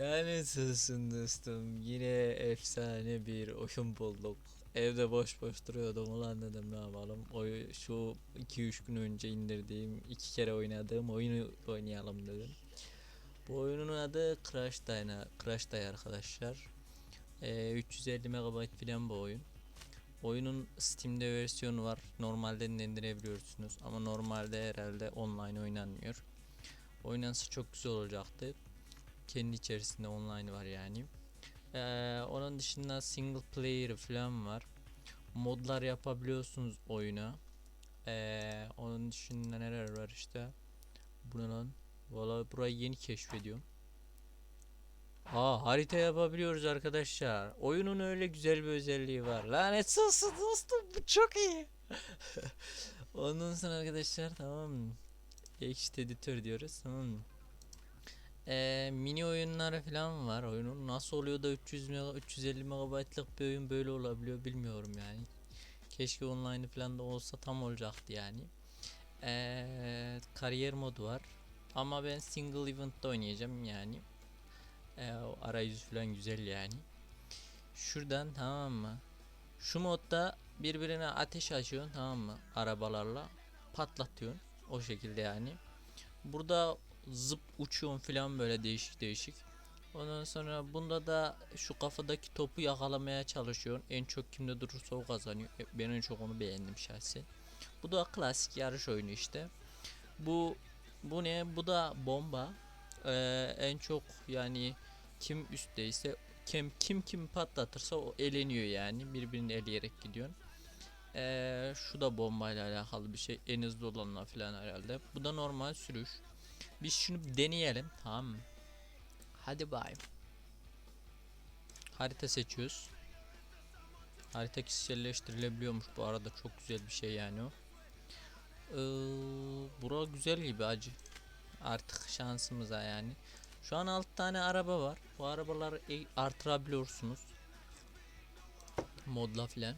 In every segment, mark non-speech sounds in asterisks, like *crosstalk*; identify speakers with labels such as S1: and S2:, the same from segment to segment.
S1: Yani sılsın dostum. Yine efsane bir oyun bulduk. Evde boş boş duruyordum ulan dedim ne yapalım. Oy, şu 2-3 gün önce indirdiğim iki kere oynadığım oyunu oynayalım dedim. Bu oyunun adı Crash Day, Crash Day arkadaşlar. Ee, 350 MB falan bu oyun. Oyunun Steam'de versiyonu var. Normalden de indirebiliyorsunuz ama normalde herhalde online oynanmıyor. Oynansa çok güzel olacaktı. Kendi içerisinde online var yani. Ee, onun dışında single player falan var. Modlar yapabiliyorsunuz oyuna. Ee, onun dışında neler var işte. Bu ne lan? Valla burayı yeni keşfediyorum. Aa harita yapabiliyoruz arkadaşlar. Oyunun öyle güzel bir özelliği var. Lanet olsun dostum bu çok iyi. *laughs* Ondan sonra arkadaşlar tamam? Text editör diyoruz tamam mı? Ee, mini oyunları falan var oyunun. Nasıl oluyor da 300 mega, 350 megabaytlık bir oyun böyle olabiliyor bilmiyorum yani. Keşke online falan da olsa tam olacaktı yani. Ee, kariyer modu var. Ama ben single event'ta oynayacağım yani. O arayüzü falan güzel yani. Şuradan tamam mı? Şu modda birbirine ateş açıyorsun tamam mı? Arabalarla patlatıyorsun. O şekilde yani. Burada zıp uçuyorsun falan böyle değişik değişik. Ondan sonra bunda da şu kafadaki topu yakalamaya çalışıyorsun. En çok kimde durursa o kazanıyor. E, Ben en çok onu beğendim şahsen. Bu da klasik yarış oyunu işte. Bu bu ne? Bu da bomba. Ee, en çok yani kim üstteyse kim kim kim patlatırsa o eleniyor yani. Birbirini eleyerek gidiyorsun. Ee, şu da bombayla alakalı bir şey. En hızlı olanla falan herhalde. Bu da normal sürüş. Biz şunu deneyelim. Tamam? Hadi bay. Harita seçiyoruz. Harita kişiselleştirilebiliyormuş bu arada çok güzel bir şey yani o. Ee, bura güzel gibi acı. Artık şansımıza yani. Şu an 6 tane araba var. Bu arabaları e- artırabiliyorsunuz. Modla filan.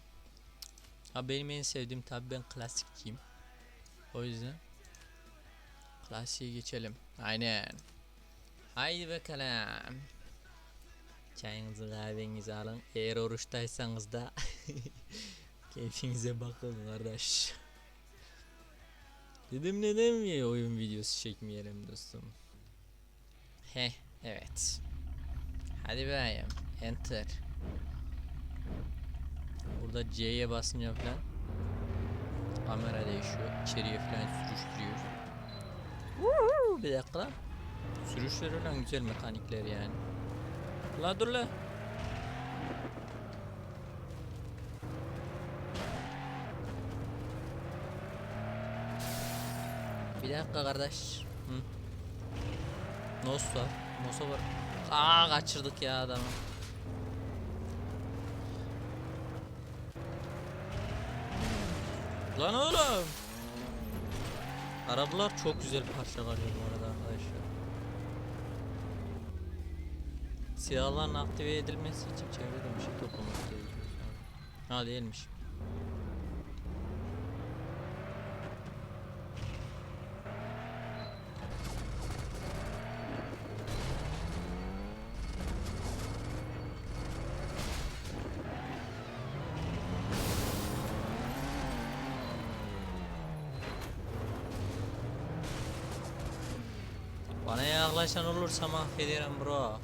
S1: Ha benim en sevdiğim tabi ben klasikçiyim. O yüzden klasiğe geçelim. Aynen. Haydi bakalım. Çayınızı kahvenizi alın. Eğer oruçtaysanız da *laughs* keyfinize bakın kardeş. Dedim neden mi oyun videosu çekmeyelim dostum? Heh evet. Hadi bayım. Enter. Burada C'ye basınca falan kamera değişiyor. İçeriye falan sürüştürüyor. Bir dakika lan. Sürüşleri falan güzel mekanikler yani. La dur la. Bir dakika kardeş. Hı. Nos var. Nosa var. Aa kaçırdık ya adamı. Lan oğlum. Arabalar çok güzel parçalanıyor bu arada arkadaşlar. Silahların aktive edilmesi için çevrede bir şey toplamak gerekiyor. Ha değilmiş. Bana yaklaşan olursa mahvederim bro.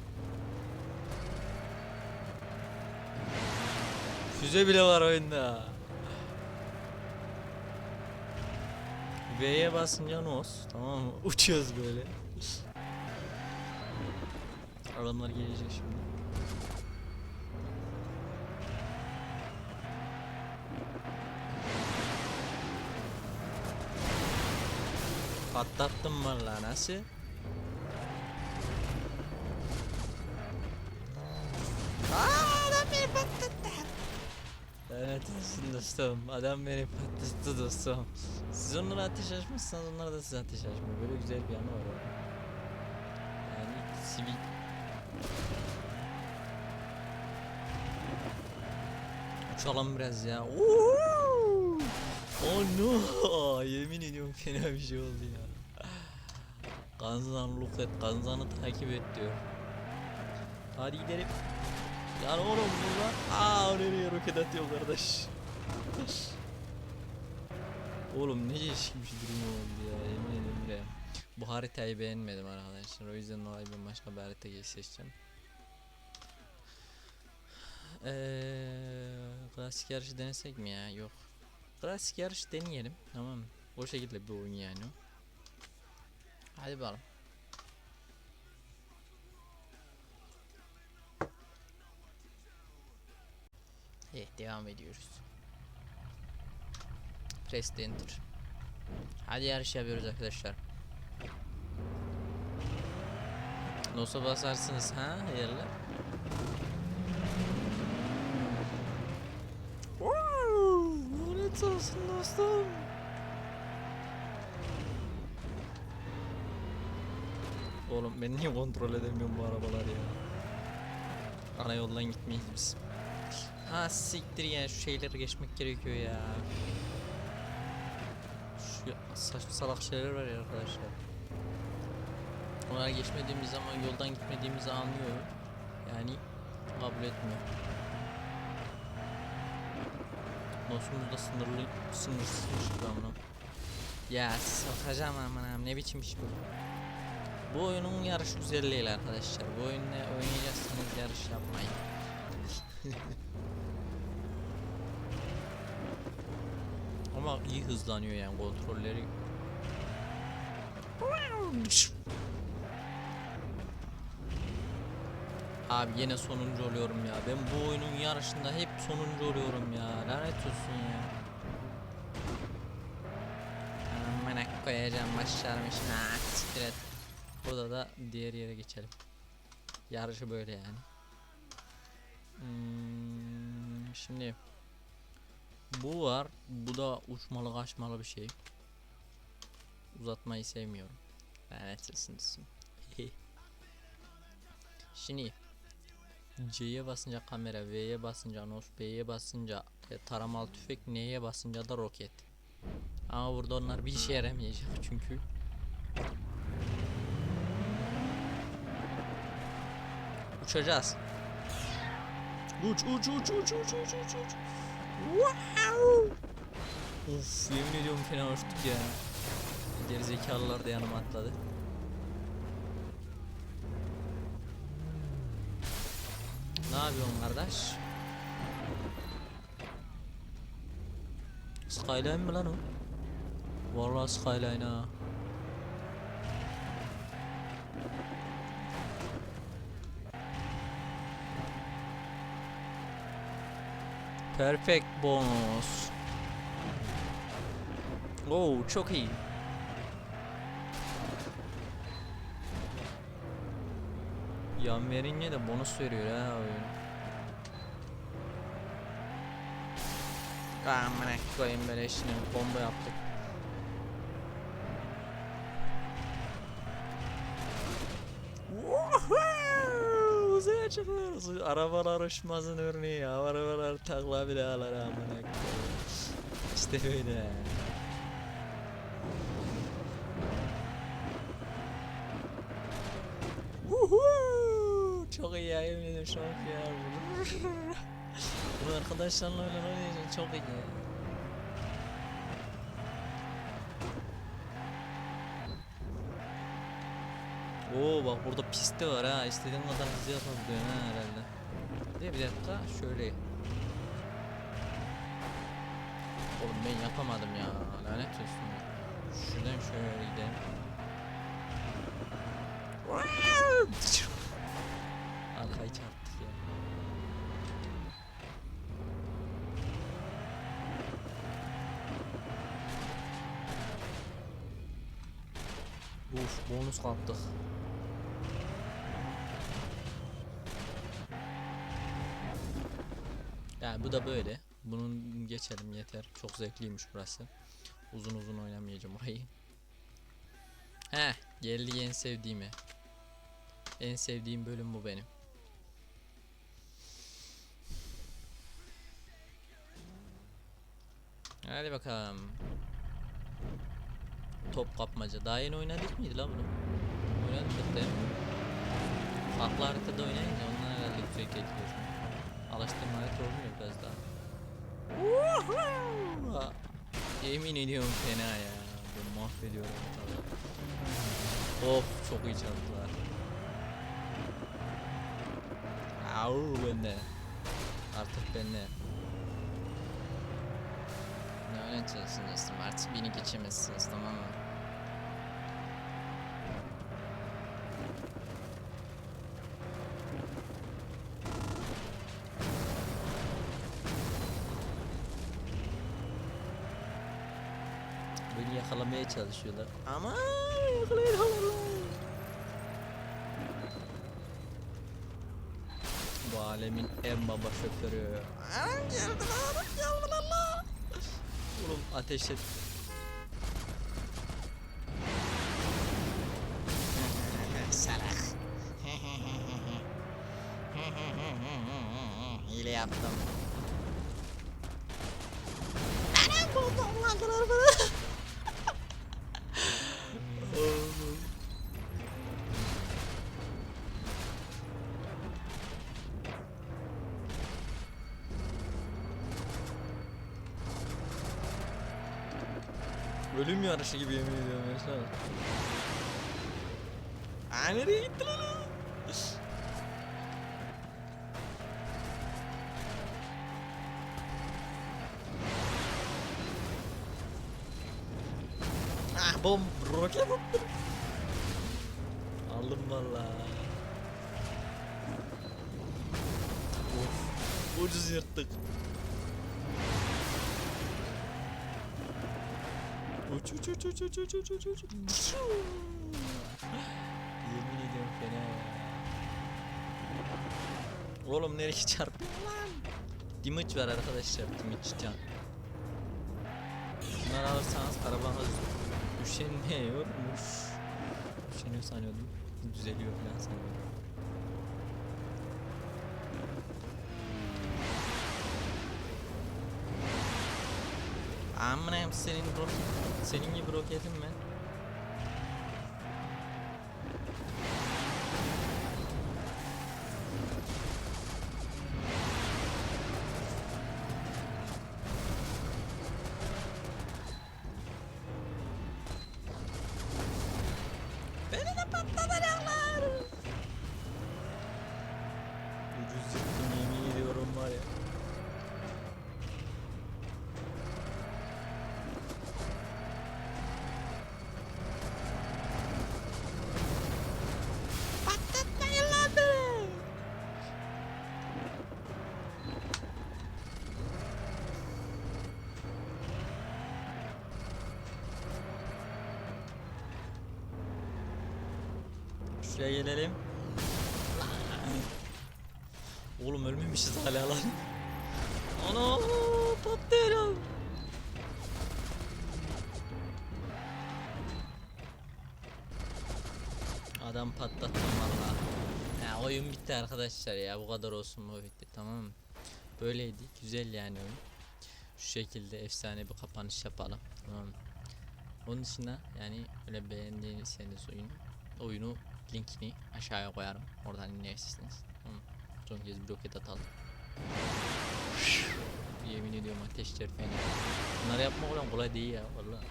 S1: Füze bile var oyunda. V'ye basınca nos. Tamam mı? *laughs* Uçuyoruz böyle. Adamlar gelecek şimdi. Patlattım valla nasıl? Olsun dostum. Adam beni patlattı dostum. Siz onlara ateş açmışsanız onlar da size ateş açmıyor. Böyle güzel bir yanı var. Yani sivil. Uçalım biraz ya. Oo! Oh no! *laughs* Yemin ediyorum fena bir şey oldu ya. Ganzan look et, Ganzan'ı takip et diyor. Hadi gidelim. Lan oğlum bunlar. Aa nereye roket atıyor kardeş. oğlum ne değişik bir durum oldu ya yemin ederim de. Bu haritayı beğenmedim arkadaşlar. O yüzden dolayı ben başka bir harita seçeceğim. Eee klasik yarışı denesek mi ya? Yok. Klasik yarış deneyelim. Tamam mı? O şekilde bir oyun yani. Hadi bakalım. Evet devam ediyoruz. Press enter. Hadi yarış yapıyoruz arkadaşlar. Nasıl basarsınız ha? Wow, lanet olsun dostum. Oğlum ben niye kontrol edemiyorum bu arabalar ya? Ana yoldan gitmeyiz biz. Ha siktir ya şu şeyleri geçmek gerekiyor ya. Şu saçma salak şeyler var ya arkadaşlar. Onları geçmediğimiz zaman yoldan gitmediğimizi anlıyor. Yani kabul etmiyor. Nosumuz da sınırlı sınırsızmış gibi amına. Ya sokacağım aman ne biçim iş bu. Bu oyunun yarış güzelliğiyle arkadaşlar. Bu oyunda oynayacaksanız yarış yapmayın. *laughs* Ama iyi hızlanıyor yani kontrolleri. Abi yine sonuncu oluyorum ya. Ben bu oyunun yarışında hep sonuncu oluyorum ya. Lanet olsun ya. Amına koyacağım başlarmış. Ha, siktir. Burada da diğer yere geçelim. Yarışı böyle yani. Hmm, şimdi bu var. Bu da uçmalı kaçmalı bir şey. Uzatmayı sevmiyorum. Lanet olsun. *laughs* Şimdi C'ye basınca kamera, V'ye basınca nos, B'ye basınca e, taramalı tüfek, N'ye basınca da roket. Ama burada onlar bir işe yaramayacak çünkü. Uçacağız. Uç uç uç uç uç uç uç uç. Wow. Of yemin ediyorum fena uçtuk ya. Gerizekalılar da yanıma atladı. Ne yapıyorsun kardeş? Skyline mi lan o? Vallahi Skyline ha. Perfect bonus. Oo çok iyi. Yan verince de bonus veriyor ha oyun. Amına koyayım böyle şimdi bomba yaptık. Çıkıyoruz. Arabalar uçmazın örneği ya. Arabalar takla bile alır amına. İşte böyle. Woohoo! Çok iyi ya yemin ederim çok iyi ya. *laughs* Bunu arkadaşlarla oynayınca çok iyi ya. Bak burada pisti var ha. İstediğin kadar hızlı yapabiliyorsun ha herhalde. De bir dakika şöyle. Oğlum ben yapamadım ya. Lanet olsun. Şuradan şöyle gidelim. Arkayı çarptık ya. Uf bonus kaptık. Bu da böyle. Bunun geçelim yeter. Çok zevkliymiş burası. Uzun uzun oynamayacağım orayı. Heh geldi en sevdiğime. En sevdiğim bölüm bu benim. Hadi bakalım. Top kapmaca. Daha yeni oynadık mıydı lan bunu? Oynadık değil mi? Farklı haritada oynayınca onlar geliyor. Alıştırma Yemin ediyorum fena ya. Ben mahvediyorum ortalığı. Of çok iyi çaldılar. Au bende. Artık bende. Ne dostum artık beni geçemezsiniz tamam mı? Beni yakalamaya çalışıyorlar. Ama yakalayamadılar. Bu alemin en baba şoförü. Oğlum ateş et. Salak. *laughs* Hile yaptım. Ölüm yarışı gibi yemin ediyorum sana. Aa nereye gitti lan? Ah bom roket attım. Aldım valla. Ucuz yırttık. Uç. Yemin ediyorum fena ya. Oğlum nereye çarpıyor lan? Damage var arkadaşlar damage can. Bunları alırsanız arabanız üşeniyormuş. Üşeniyor sanıyordum. Düzeliyor falan sanıyordum. Amına senin roket, senin gibi roketim ben. Şuraya gelelim. Oğlum ölmemişiz hala lan. Ana patlıyorum. Adam patlattım valla. Ya oyun bitti arkadaşlar ya bu kadar olsun bu bitti tamam mı? Böyleydi güzel yani oyun. Şu şekilde efsane bir kapanış yapalım tamam mı? Onun dışında yani öyle beğendiyseniz oyun oyunu linkini aşağıya koyarım. Oradan dinleyebilirsiniz. Son kez bir roket atalım. Yemin ediyorum ateşler fena. Bunları yapmak olan kolay değil ya vallahi.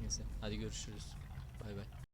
S1: Neyse hadi görüşürüz. Bay bay.